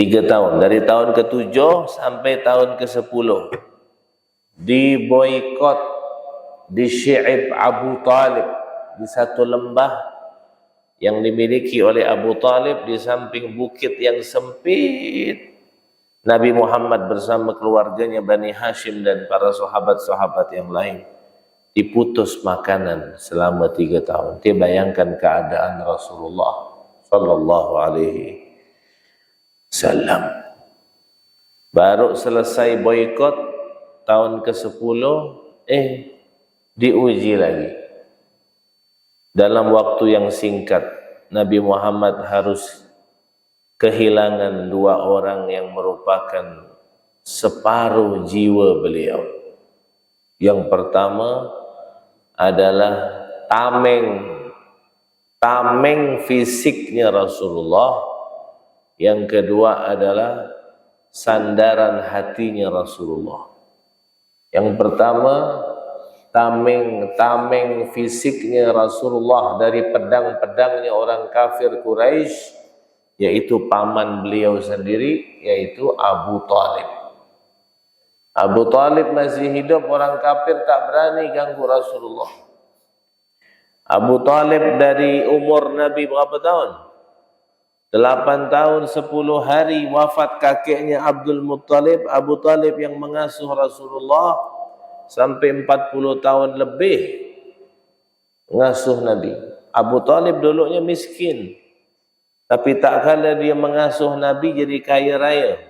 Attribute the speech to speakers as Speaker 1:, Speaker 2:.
Speaker 1: Tiga tahun. Dari tahun ke-7 sampai tahun ke-10. Diboykot di Syi'ib Abu Talib. Di satu lembah yang dimiliki oleh Abu Talib di samping bukit yang sempit. Nabi Muhammad bersama keluarganya Bani Hashim dan para sahabat-sahabat yang lain diputus makanan selama tiga tahun. Dia bayangkan keadaan Rasulullah sallallahu alaihi wasallam. Baru selesai boykot tahun ke-10 eh diuji lagi. Dalam waktu yang singkat Nabi Muhammad harus kehilangan dua orang yang merupakan separuh jiwa beliau. Yang pertama adalah tameng tameng fisiknya Rasulullah. Yang kedua adalah sandaran hatinya Rasulullah. Yang pertama tameng tameng fisiknya Rasulullah dari pedang-pedangnya orang kafir Quraisy yaitu paman beliau sendiri yaitu Abu Talib. Abu Talib masih hidup orang kafir tak berani ganggu Rasulullah. Abu Talib dari umur Nabi berapa tahun? 8 tahun 10 hari wafat kakeknya Abdul Muttalib Abu Talib yang mengasuh Rasulullah sampai 40 tahun lebih mengasuh Nabi. Abu Talib dulunya miskin. Tapi tak kala dia mengasuh Nabi jadi kaya raya.